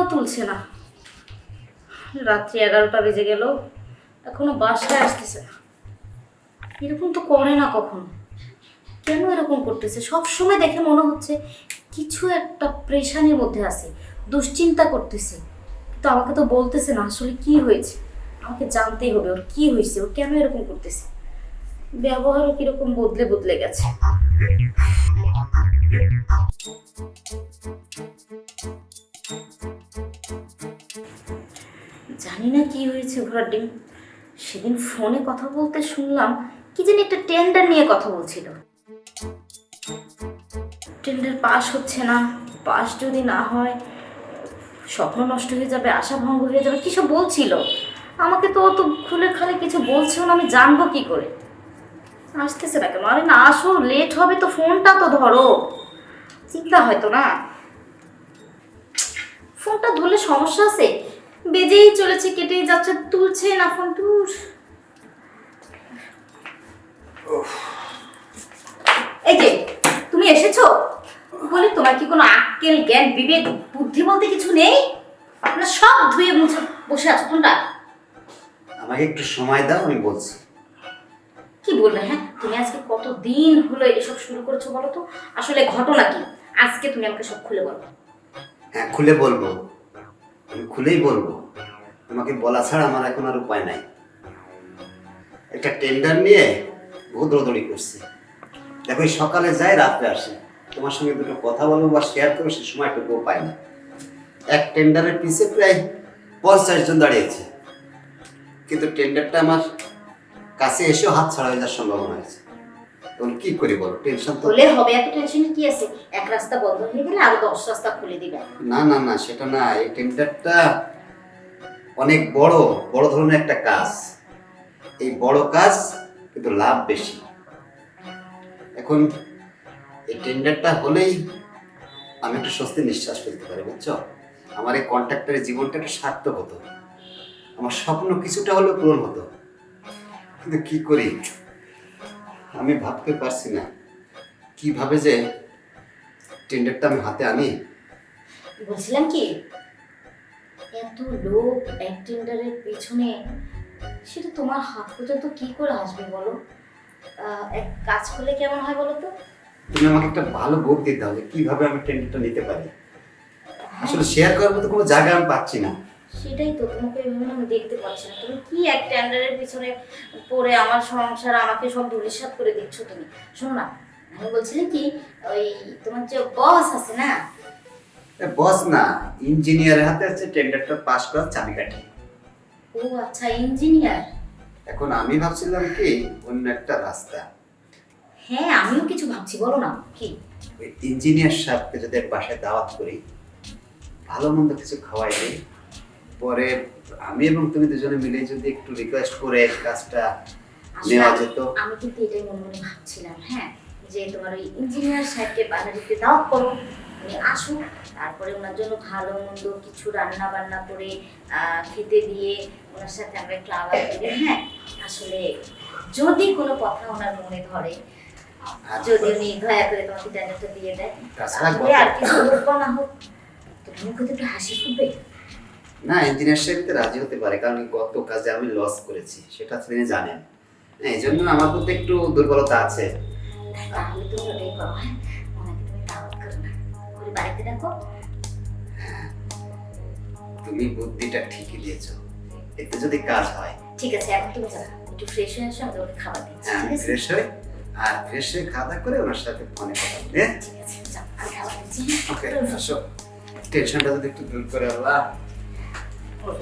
ফোনটাও তুলছে না। রাত্রি এগারোটা বেজে গেল, এখনও বাসায় আসতেছে না। এরকম তো করে না কখনো। কেন এরকম করতেছে? সব সময় দেখে মনে হচ্ছে কিছু একটা প্রেশানির মধ্যে আছে, দুশ্চিন্তা করতেছে। তো আমাকে তো বলতেছে না আসলে কি হয়েছে। আমাকে জানতেই হবে ওর কি হয়েছে, ও কেন এরকম করতেছে। ব্যবহারও কীরকম বদলে বদলে গেছে। জানি না কি হয়েছে ঘোড়ার ডিম। সেদিন ফোনে কথা বলতে শুনলাম কি জানি একটা টেন্ডার নিয়ে কথা বলছিল। টেন্ডার পাস হচ্ছে না পাস যদি না হয়, স্বপ্ন নষ্ট হয়ে যাবে, আশা ভঙ্গ হয়ে যাবে কী সব বলছিল? আমাকে তো অত খুলে খালে কিছু বলছেও না, আমি জানব কি করে? আসতেছে না কেন? আরে না, আসো লেট হবে তো ফোনটা তো ধরো। চিন্তা হয়তো না। ফোনটা ধরলে সমস্যা আছে? বেজেই চলেছে কেটেই যাচ্ছে তুলছে না ফোন টুর এই যে তুমি এসেছ? বলি তোমার কি কোনো আক্কেল জ্ঞান বিবেক বুদ্ধি বলতে কিছু নেই? না সব ধুয়ে মুছে বসে আছো তোমরা আমাকে একটু সময় দাও আমি বলছি। কি বলবে হ্যাঁ? তুমি আজকে কত দিন হলো এসব শুরু করেছ বলো তো? আসলে ঘটনা কি? আজকে তুমি আমাকে সব খুলে বলো। হ্যাঁ খুলে বলব। আমি খুলেই বলব, তোমাকে বলা ছাড়া আমার এখন আর উপায় নাই। একটা টেন্ডার নিয়ে বহু দৌড়দৌড়ি করছি। দেখো সকালে যায়, রাত্রে আসে। তোমার সঙ্গে দুটো কথা বলব বা শেয়ার করব, সে সময়টুকুও পাই না এক টেন্ডারের পিছে প্রায় পঞ্চাশ জন দাঁড়িয়েছে। কিন্তু টেন্ডারটা আমার কাছে এসেও হাত ছাড়া হয়ে যাওয়ার সম্ভাবনা আছে। তখন কি করি বলো? টেনশন তো হলে হবে এত টেনশনের কি আছে? এক রাস্তা বন্ধ হয়ে গেলে আরও দশ রাস্তা খুলে দিবে। না না না সেটা না এই টেন্ডারটা অনেক বড় বড় ধরনের একটা কাজ। এই বড় কাজ কিন্তু লাভ বেশি। এখন এই টেন্ডারটা হলেই আমি একটু স্বস্তি নিঃশ্বাস ফেলতে পারি বুঝছ? আমার এই কন্ট্রাক্টরের জীবনটা একটু সার্থক হতো। আমার স্বপ্ন কিছুটা হলেও পূরণ হতো। কিন্তু কি করি? আমি ভাবতে পারছি না। কীভাবে যে টেন্ডারটা আমি হাতে আনি? বলছিলাম কি এত লোক এক টেন্ডারের পেছনে সেটা তোমার হাত পর্যন্ত কি করে আসবে বলো? এক কাজ করলে কেমন হয় বলো তো? তুমি আমাকে একটা ভালো বুদ্ধি দাও যে কীভাবে আমি টেন্ডারটা নিতে পারি। আসলে শেয়ার করার মতো কোনো জায়গা আমি পাচ্ছি না। সেটাই তো তোমাকে এভাবে আমি দেখতে পাচ্ছি না। তুমি কি এক টেন্ডারের পিছনে পড়ে আমার সংসার আমাকে সব ধুলিসাত করে দিচ্ছ তুমি? শোনো না আমি বলছিলাম কি ওই তোমার যে বস আছে না? বস না ইঞ্জিনিয়ারের হাতে আছে টেন্ডারটা পাস করার চাবিকাঠি। ও আচ্ছা ইঞ্জিনিয়ার এখন আমি ভাবছিলাম কি অন্য একটা রাস্তা। হ্যাঁ আমিও কিছু ভাবছি বলো না কি? ইঞ্জিনিয়ার সাহেবকে যদি বাসায় দাওয়াত করি ভালো মন্দ কিছু খাওয়াই দিই। পরে আমি এবং তুমি দুজনে মিলে যদি একটু রিকোয়েস্ট করে কাজটা নেওয়া যেত। আমি কিন্তু এটাই মনে মনে ভাবছিলাম হ্যাঁ যে তোমার ওই ইঞ্জিনিয়ার সাহেবকে বানারিতে দাওয়াত করো উনি আসুক তারপরে ওনার জন্য ভালো মন্দ কিছু রান্না বান্না করে খেতে দিয়ে ওনার সাথে আমরা একটু আলাপ করি হ্যাঁ আসলে যদি কোনো কথা ওনার মনে ধরে যদি উনি দয়া করে তোমাকে টেন্ডারটা দিয়ে দেয় আর কিছু হোক না হোক। তুমি কিন্তু একটু হাসি ফুটবে। না ইঞ্জিনিয়ার সাহেব তো রাজি হতে পারে কারণ গত কাজে আমি লস করেছি সেটা তিনি জানেন। হ্যাঁ, এই জন্য আমার প্রতি একটু দুর্বলতা আছে। তাহলে তুমি ওটাই করো হ্যাঁ? ওনাকে তুমি দাওয়াত করো না। করে বাড়িতে দেখো তুমি বুদ্ধিটা ঠিকই দিয়েছ। এতে যদি কাজ হয়। ঠিক আছে এখন তুমি যাও একটু ফ্রেশ হয়ে আসো আমি তোমাকে খাবার দিচ্ছি হ্যাঁ ঠিক আছে? ফ্রেশ হই আর ফ্রেশ হয়ে খাওয়া দাওয়া করে ওনার সাথে ফোনে কথা বলি হ্যাঁ? ঠিক আছে যাও আমি খাবার দিচ্ছি ওকে আসো। টেনশনটা যদি একটু দূর করে আল্লাহ। হ্যাঁ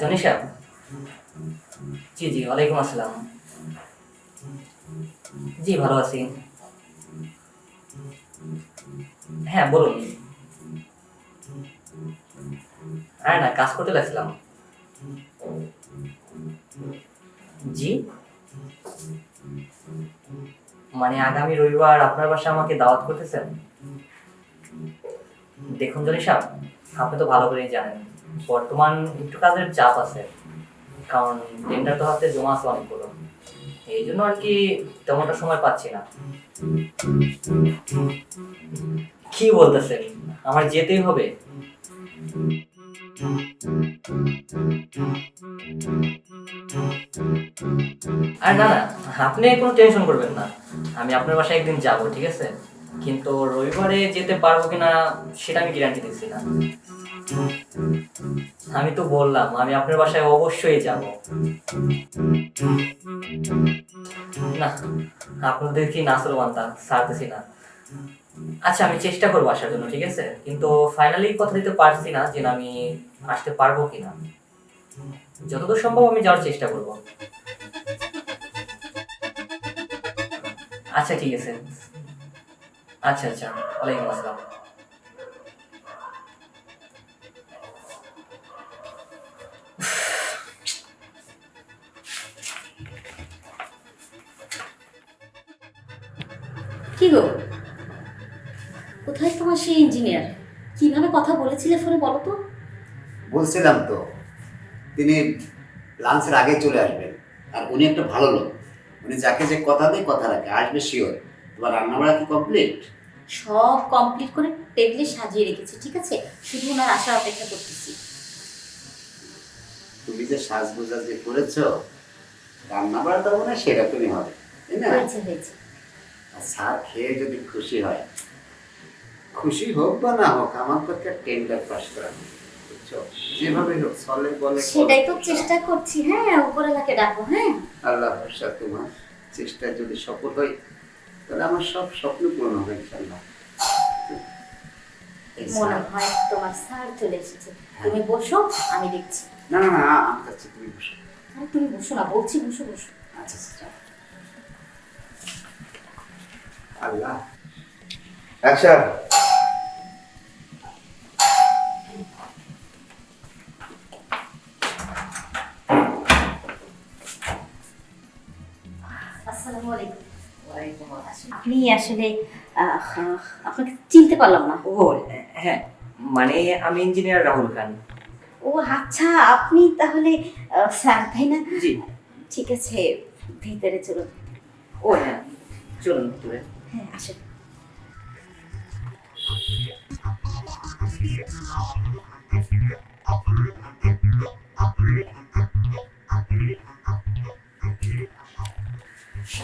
জনিশা জি জি ওয়ালাইকুম আসসালাম। জি ভালো আছি। হ্যাঁ বলুন। হ্যাঁ না, কাজ করতে লাগছিলাম জি? মানে আগামী রবিবার আপনার বাসায় আমাকে দাওয়াত করতেছেন? দেখুন জনি সাহেব আপনি তো ভালো করেই জানেন, বর্তমান একটু কাজের চাপ আছে, কারণ টেন্ডার তো হাতে জমা আছে অনেকগুলো এই জন্য আর কি তেমনটা সময় পাচ্ছি না। কি বলতেছেন? আমার যেতেই হবে। আর না না, আপনি কোনো টেনশন করবেন না। আমি আপনার বাসায় একদিন যাব, ঠিক আছে? কিন্তু রবিবারে যেতে পারব কিনা সেটা আমি গ্যারান্টি দিচ্ছি না। আমি তো বললাম, আমি আপনার বাসায় অবশ্যই যাব। না, আপনাদের কি নাসল মানতা ছাড়তেছি না। আচ্ছা আমি চেষ্টা করব আসার জন্য, ঠিক আছে? কিন্তু ফাইনালি কথা দিতে পারছি না যে আমি আসতে পারব কিনা। যতদূর সম্ভব আমি যাওয়ার চেষ্টা করব। আচ্ছা ঠিক আছে। আচ্ছা আচ্ছা। ওয়ালাইকুম আসসালাম। কি গো? কোথায় তোমার সেই ইঞ্জিনিয়ার কীভাবে কথা বলেছিলে ফোনে বলো তো। বলছিলাম তো তিনি লাঞ্চের আগে চলে আসবেন আর উনি একটা ভালো লোক। উনি যাকে যে কথা দেয় কথা রাখে আসবে শিওর তোমার রান্নাবাড়া কি কমপ্লিট সব কমপ্লিট করে টেবিলে সাজিয়ে রেখেছি ঠিক আছে? শুধু ওনার আসার অপেক্ষা করতেছি। তুমি যে সাজগোজা যে করেছ রান্নাবাড়া তো মনে হয় সেরকমই হবে তাই না? হয়েছে হয়েছে। আর স্যার খেয়ে যদি খুশি হয় খুশি হোক বা না হোক আমার তো একটা টেন্ডার পাস করা যেভাবে হোক চলে বলে সেটাই তো চেষ্টা করছি হ্যাঁ উপরওয়ালাকে ডাকো হ্যাঁ। আল্লাহ ভরসা তোমার চেষ্টায় যদি সফল হই তাহলে আমার সব স্বপ্ন পূরণ হবে ইনশাল্লাহ মনে হয় তোমার স্যার চলে এসেছে। তুমি বসো আমি দেখছি। না না না আমার কাছে তুমি বসো। আরে তুমি বসো না বলছি বসো বসো। আচ্ছা আচ্ছা আল্লাহ। আচ্ছা আপনি আসলে আপনাকে চিনতে পারলাম না। ও হ্যাঁ মানে আমি ইঞ্জিনিয়ার রাহুল খান। ও আচ্ছা আপনি তাহলে স্যার তাই না? জি। ঠিক আছে ভিতরে চলুন। ও হ্যাঁ চলুন ভিতরে। হ্যাঁ আসেন।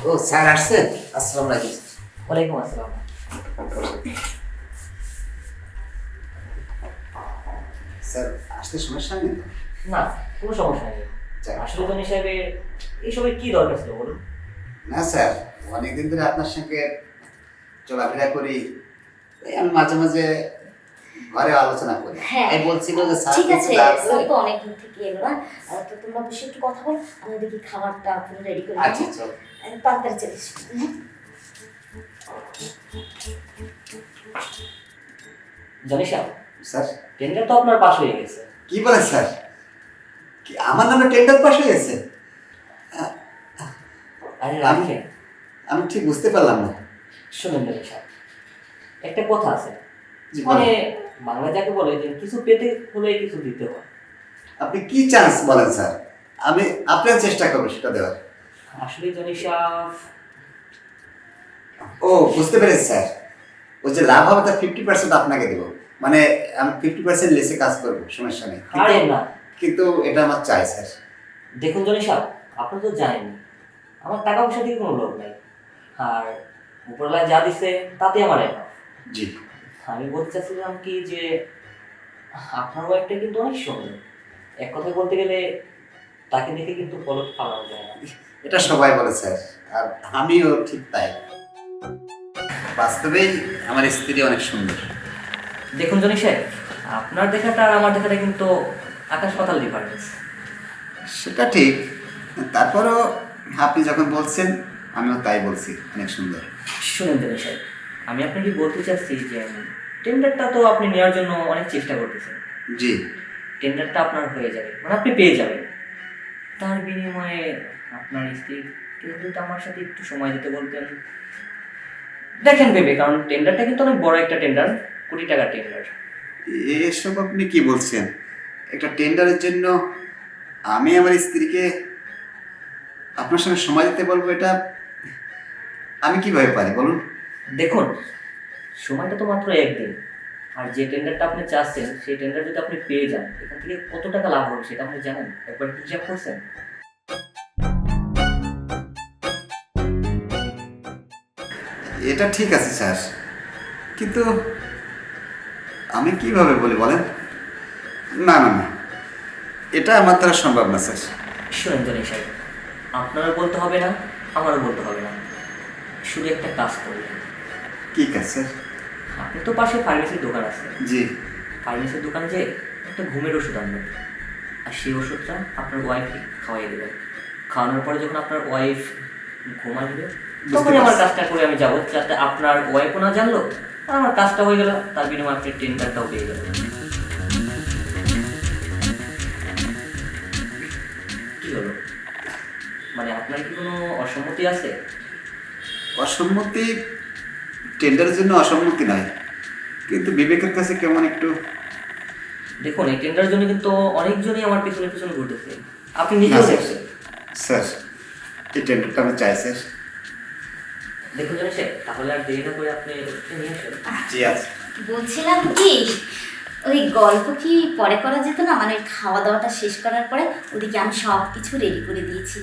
ও স্যার আসছেন? আসসালামু আলাইকুম। ওয়ালাইকুম আসসালাম। স্যার আসতে সমস্যা নেই না কোনো সমস্যা নেই। আসলে তো হিসাবে এইসবের কি দরকার ছিল বলুন? না স্যার অনেকদিন ধরে আপনার সঙ্গে চলাফেরা করি আমি মাঝে মাঝে ঘরে আলোচনা করি। হ্যাঁ। এই বলছিল যে স্যার ঠিক আছে। স্যার তো অনেক দূর থেকে এলো না। তো তোমরা বসে একটু কথা বল আমি দেখি খাবারটা পুরো রেডি করে আচ্ছা চল তাড়াতাড়ি চলে হ্যাঁ? জানিস স্যার। টেন্ডার তো আপনার পাশ হয়ে গেছে। কি বলেন স্যার? কি আমার নামে টেন্ডার পাস হয়ে গেছে? আরে আমি- রাখেন। আমি ঠিক বুঝতে পারলাম না। শুনুন জানিস একটা কথা আছে। মানে বাংলা যাকে বলে যে কিছু পেতে হলে কিছু দিতে হয়। আপনি কি চান্স বলেন স্যার? আমি আপনার চেষ্টা করব সেটা দেওয়ার। আসলে জানিস ও বুঝতে পেরেছি স্যার। ও যে লাভ হবে তার ফিফটি পার্সেন্ট আপনাকে দেবো। মানে আমি ফিফটি পার্সেন্ট লেসে কাজ করব সমস্যা নেই। আরে কিন্তু- না। কিন্তু এটা আমার চাই স্যার। দেখুন জানিস আপনি তো জানেন আমার টাকা পয়সা দিয়ে কোনো লোভ নাই। আর উপরলা যা দিছে তাতে আমার একা জি। আমি বলতে চাচ্ছিলাম কি যে আপনার ওয়াইফটা কিন্তু অনেক সুন্দর এক কথায় বলতে গেলে তাকে দেখে কিন্তু পলক ফালানো যায় না। এটা সবাই বলে স্যার। আর আমিও ঠিক তাই। বাস্তবেই আমার স্ত্রী অনেক সুন্দর। দেখুন জনি সাহেব আপনার দেখাটা আর আমার দেখাটা কিন্তু আকাশ পাতাল ডিফারেন্স সেটা ঠিক তারপরও আপনি যখন বলছেন আমিও তাই বলছি অনেক সুন্দর। শুনুন জনি সাহেব আমি আপনাকে বলতে চাচ্ছি যে টেন্ডারটা তো আপনি নেওয়ার জন্য অনেক চেষ্টা করতেছেন। জি। টেন্ডারটা আপনার হয়ে যাবে মানে আপনি পেয়ে যাবেন। তার বিনিময়ে আপনার স্ত্রী কিন্তু আমার সাথে একটু সময় দিতে বলতেন। দেখেন ভেবে কারণ টেন্ডারটা কিন্তু অনেক বড় একটা টেন্ডার কোটি টাকার টেন্ডার এসব আপনি কি বলছেন? একটা টেন্ডারের জন্য আমি আমার স্ত্রীকে আপনার সঙ্গে সময় দিতে বলব এটা? আমি কীভাবে পারি বলুন? দেখুন সময়টা তো মাত্র একদিন। আর যে টেন্ডারটা আপনি চাচ্ছেন সেই টেন্ডার যদি আপনি পেয়ে যান এখান থেকে কত টাকা লাভ হবে সেটা আপনি জানেন? একবার হিসাব করছেন? এটা ঠিক আছে স্যার। কিন্তু আমি কীভাবে বলি বলেন? না না না। এটা আমার দ্বারা সম্ভব না স্যার। শুনেন জনি সাহেব আপনারও বলতে হবে না আমারও বলতে হবে না। শুধু একটা কাজ করবেন। কি কাজ স্যার? আপনি তো পাশে ফার্মেসির দোকান আছে। জি। ফার্মেসির দোকানে যে একটা ঘুমের ওষুধ আনবেন। আর সেই ওষুধটা আপনার ওয়াইফকে খাওয়াই দেবেন। খাওয়ানোর পরে যখন আপনার ওয়াইফ ঘুমাবে তখন আমার কাজটা করে আমি যাব যাতে আপনার ওয়াইফও না জানলো আর আমার কাজটা হয়ে গেল তার বিনিময়ে আপনি টেন্ডারটাও পেয়ে গেলেন। কি হলো? মানে আপনার কি কোনো অসম্মতি আছে? অসম্মতি টেন্ডারের জন্য অসম্মতি নয় কিন্তু বিবেকের কাছে কেমন একটু? দেখুন এই টেন্ডারের জন্য কিন্তু অনেকজনই আমার পিছনে পিছনে ঘুরতেছে। আপনি নিজেও না, স্যার। দেখছেন স্যার এই টেন্ডারটা আমি চাই স্যার। দেখুন জানিস তাহলে আর দেরি না করে আপনি নিয়ে আসেন। জি আছে। বলছিলাম কি ওই গল্প কি পরে করা যেত না? মানে খাওয়া দাওয়াটা শেষ করার পরে ওদিকে আমি সব কিছু রেডি করে দিয়েছি।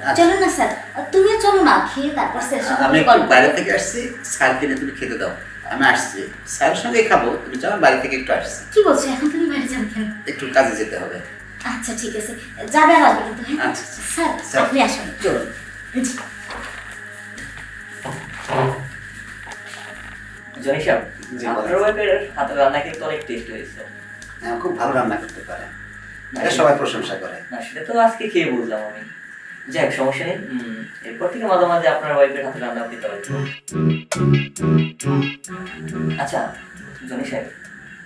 আচ্ছা। চলো না স্যার তুমিও চলো না খেয়ে তারপর স্যার আমি গল্প বাইরে থেকে আসছি স্যার কিনে তুমি খেতে দাও। আমি আসছি। স্যারের সঙ্গে খাব তুমি যাও বাড়ি থেকে একটু আসছি। কি বলছো এখন তুমি বাইরে যাবে কেন? একটু কাজে যেতে হবে। আচ্ছা ঠিক আছে। যাবে আর আসবে কিন্তু হ্যাঁ? আচ্ছা, আচ্ছা। Sir sir. আপনি আসুন। চলুন। জি। জনি সাহেব জি, আপনার। ওয়াইফের হাতের রান্না কিন্তু অনেক টেস্ট হয়েছে। হ্যাঁ, খুব ভালো রান্না করতে পারে। এটা সবাই প্রশংসা করে। না সেটা তো আজকে খেয়ে বুঝলাম আমি। যাই হোক, সমস্যা নেই। এরপর থেকে মাঝে মাঝে আপনার ওয়াইফের হাতে রান্না দিতে পারব আচ্ছা জনি সাহেব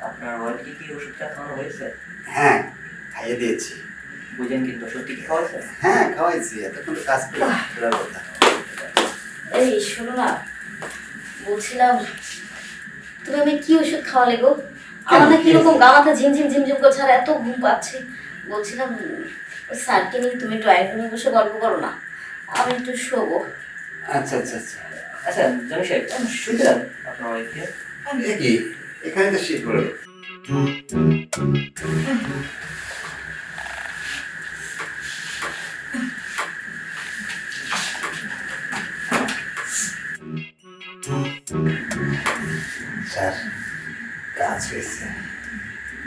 আপনার ওয়াইফকে কি ওষুধটা খাওয়ানো হয়েছে? হ্যাঁ খাইয়ে দিয়েছি। বুঝেন কিন্তু সত্যি কি খাওয়াইছে? হ্যাঁ খাওয়াইছি এতক্ষণ কাজ করে কথা। এই শোনো না বলছিলাম তুমি আমি কি ওষুধ খাওয়ালে গো? আমার না কীরকম? গা মাথা ঝিমঝিম ঝিমঝিম করছে আর এত ঘুম পাচ্ছে। বলছিলাম ওই স্যারকে নিয়ে তুমি একটু রুমে বসে গল্প করো না আমি একটু শোবো। আচ্ছা আচ্ছা আচ্ছা। আচ্ছা জনি সাহেব শুনতে আপনার ওয়াইফকে আমি কি এখানে তো শীত পড়ে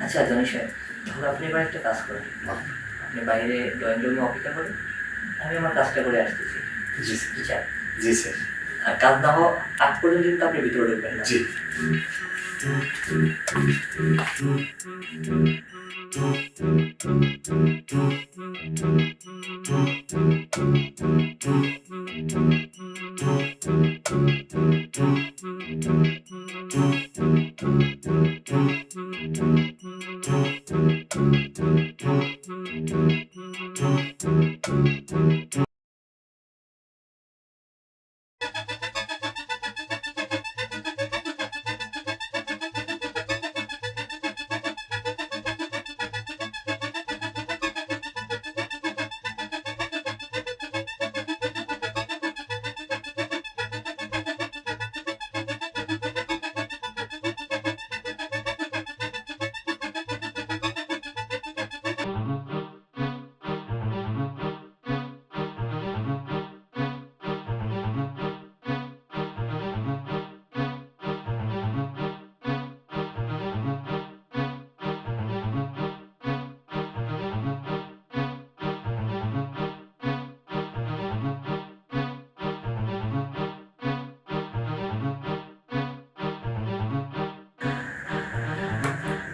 আচ্ছা জনি সাহেব তাহলে আপনি এবার একটা কাজ করেন। আপনি বাইরে ড্রয়িং রুমে অপেক্ষা করেন আমি আমার কাজটা করে আসতেছি। জি স্যার। জি স্যার। আর কাজ না হওয়া আগ পর্যন্ত কিন্তু আপনি ভিতরে ঢুকবেন না। জি।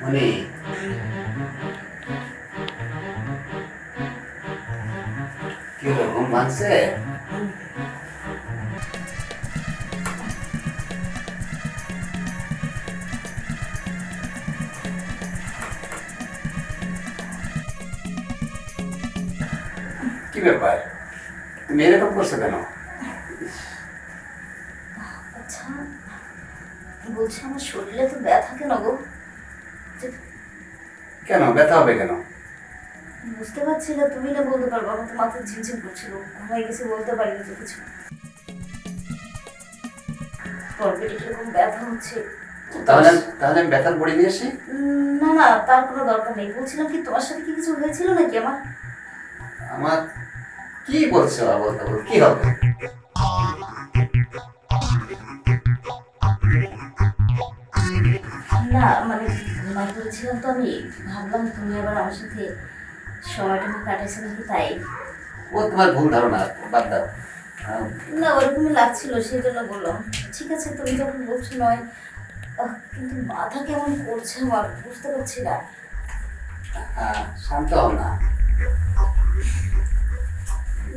মনে কি ব্যাপার? তুমি এরকম করছ কেন? আচ্ছা বলছি আমার শরীরে তো ব্যথা কেন গো? কেন? ব্যথা হবে কেন? বুঝতে পারছি না তুমি না বলতে পারব আমার তো মাথা ঝিমঝিম করছিল। ঘুমাই গেছে বলতে পারিনি তো কিছু। তরকারি কীরকম ব্যথা হচ্ছে? তাহলে তাহলে আমি ব্যথার বড়ি নিয়ে আসি? না না তার কোনো দরকার নেই। বলছিলাম কি তোমার সাথে কি কিছু হয়েছিল নাকি আমার? আমার কি বলছো আবল তাবল কি হবে? না মানে করেছিলাম তো আমি ভাবলাম তুমি আবার আমার সাথে সময়টা কাটাইছো নাকি তাই। ও তোমার ভুল ধারণা বাদ দাও। না ওরকমই লাগছিল সেই জন্য বললাম ঠিক আছে তুমি যখন বলছো নয় কিন্তু মাথা কেমন করছে আমার বুঝতে পারছি না। হ্যাঁ, শান্ত হও না।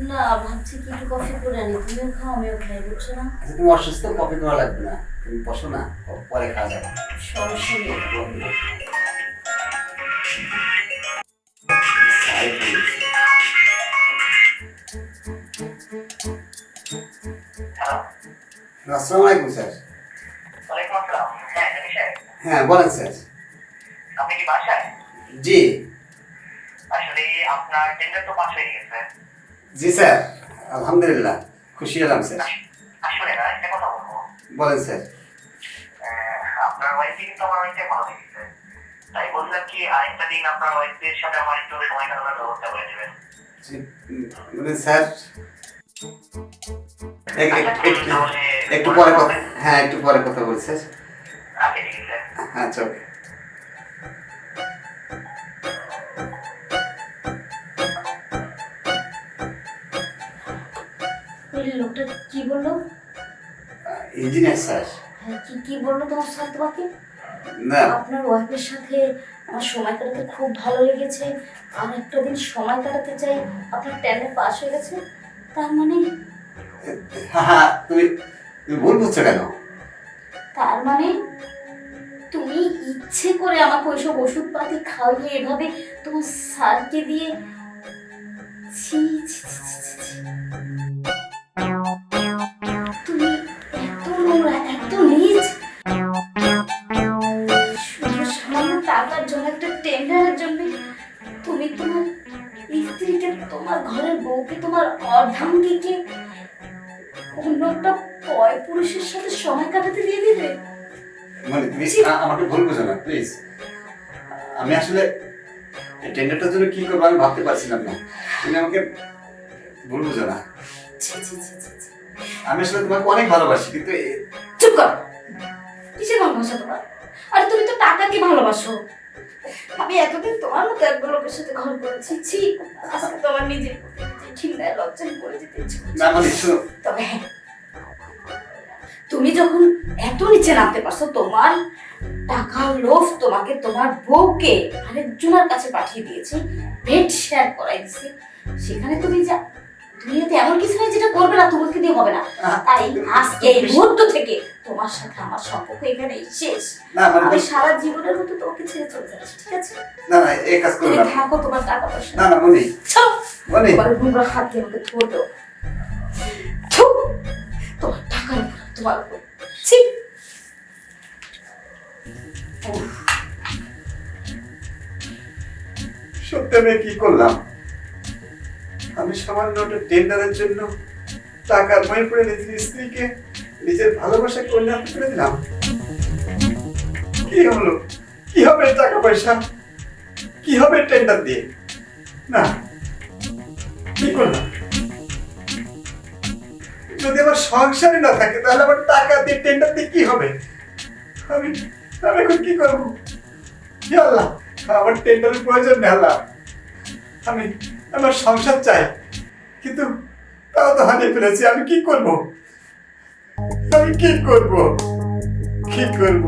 না ভাবছি কি একটু কফি করে আনি তুমিও খাও আমিও খাই বুঝছ না? আচ্ছা তুমি অসুস্থ কপি করা লাগবে না তুমি বসো না পরে খাওয়া যাবে। সমস্যা নেই। আসসালামু স্যার। হ্যাঁ বলেন, স্যার। আপনি কি বাসায় জি। আসলে আপনার টেন্ডার তো পাস হয়ে গেছে জি, স্যার। আলহামদুলিল্লাহ, খুশি হলাম, স্যার। আসলে না একটা কথা বলব বলেন, স্যার। আপনার ওয়াইফকে কিন্তু আমার অনেকটাই ভালো লেগেছে তাই বললাম কি আরেকটা দিন আপনার ওয়াইফের সাথে আমার একটু সময় কাটানোর ব্যবস্থা করে দেবেন। মানে স্যার এক- এক- আচ্ছা, একটু পরে কথা হ্যাঁ একটু পরে কথা বলছি স্যার। আচ্ছা আচ্ছা ওকে। লোকটা কি বলল? Engineer sir. হ্যাঁ কি কি বলল তোমার স্যার তোমাকে? না। আপনার ওয়াইফের সাথে আমার সময় কাটাতে খুব ভালো লেগেছে। আর একটা দিন সময় কাটাতে চাই আপনার টেনে পাস হয়ে গেছে তার মানে হ্যাঁ হ্যাঁ তুমি তুমি ভুল বুঝছ কেন? তার মানে তুমি ইচ্ছে করে আমাকে ওইসব ওষুধপাতি খাওয়িয়ে এভাবে তোমার স্যারকে দিয়ে ছি ছি, ছি, ছি, বউকে তোমার অর্ধাঙ্গীকে অন্য একটা পয় পুরুষের সাথে সময় কাটাতে দিয়ে দিবে? মানে তুমি আমাকে ভুল বুঝো না প্লিজ আমি আসলে টেন্ডারটার জন্য কি করব আমি ভাবতে পারছিলাম না। তুমি আমাকে ভুল বুঝো না। আমি আসলে তোমাকে অনেক ভালোবাসি কিন্তু চুপ কর। কিসের ভালোবাসা তোমার? আর তুমি তো টাকাকে ভালোবাসো। আমি এতদিন তোমার মতো এক লোকের সাথে ঘর করেছি। ছি আজকে তোমার নিজের ঘৃণায় লজ্জায় পড়ে যেতে না মানে শোনো। তবে হ্যাঁ তুমি যখন এত নিচে নামতে পারছ তোমার টাকার লোভ তোমাকে তোমার বউকে আরেকজনের কাছে পাঠিয়ে দিয়েছে বেড শেয়ার করাই দিছে সেখানে তুমি যা দুনিয়াতে এমন কিছু হয় যেটা করবে না তোমাকে দিয়ে হবে না। তাই আজকে এই মুহূর্ত থেকে তোমার সাথে আমার সম্পর্ক এখানে শেষ। মানে আমি সারা জীবনের মতো তোমাকে ছেড়ে চলে যাচ্ছি ঠিক আছে? না না এই কাজ করো না। থাকো তোমার টাকা পয়সা। না না মনি। ছাড়ো মনি। তোমার নোংরা হাত দিয়ে আমাকে ধরে তোমার টাকার উপর তোমার উপর। ছি! সত্যি আমি কি করলাম? আমি সামান্য একটা টেন্ডারের জন্য টাকার মই পড়ে নিজের স্ত্রীকে। নিজের ভালোবাসা কন্যা করে দিলাম। কি হলো? কি হবে টাকা পয়সা? কি হবে টেন্ডার দিয়ে? না, কি করলাম? যদি আমার সংসারই না থাকে, তাহলে আমার টাকা দিয়ে টেন্ডার দিয়ে কি হবে? আমি আমি এখন কি করব? আল্লাহ, আমার টেন্ডারের প্রয়োজন নেই আল্লাহ। আমি আমার সংসার চাই, কিন্তু তাও তো হারিয়ে ফেলেছি, আমি কি করব? আমি কি করব? কি করব?